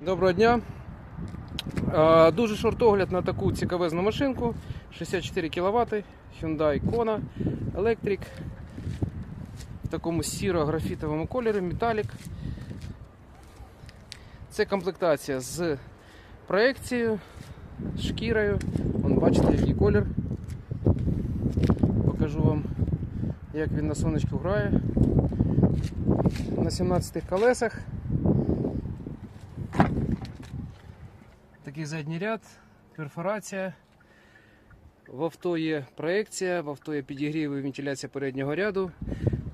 Доброго дня. Дуже шорт-огляд на таку цікавезну машинку. 64 кВт, Hyundai Kona Electric в такому сіро-графітовому кольорі, металік. Це комплектація з проекцією, шкірою. Вон, бачите, який колір. Покажу вам, як він на сонечку грає. На 17 колесах. Такий задній ряд, перфорація. В авто є проекція, в авто є підігрів і вентиляція переднього ряду.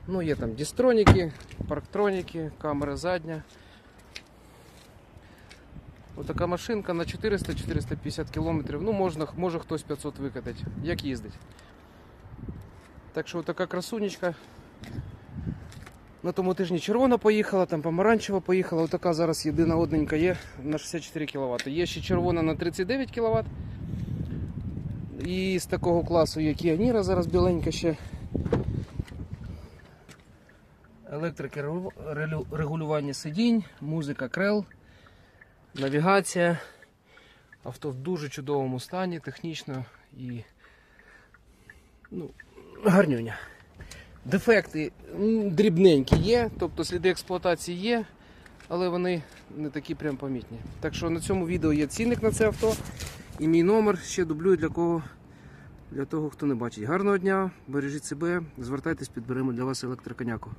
Ну, є там дістроніки, парктроніки, камера задня. Отака машинка на 400-450 км. Ну, можна, може хтось 500 викатати. Як їздить. Так що така красунечка. На тому тижні червона поїхала, там помаранчева поїхала. Отака зараз єдина одненька є на 64 кВт. Є ще червона на 39 кВт. І з такого класу є Niro, зараз біленька ще. Електрики регулювання сидінь, музика крел, навігація. Авто в дуже чудовому стані, технічно і ну, гарнюня. Дефекти дрібненькі є, тобто сліди експлуатації є, але вони не такі прям помітні. Так що на цьому відео є цінник на це авто і мій номер ще дублюю для кого. Для того, хто не бачить. Гарного дня, бережіть себе, звертайтесь, підберемо для вас електроконяку.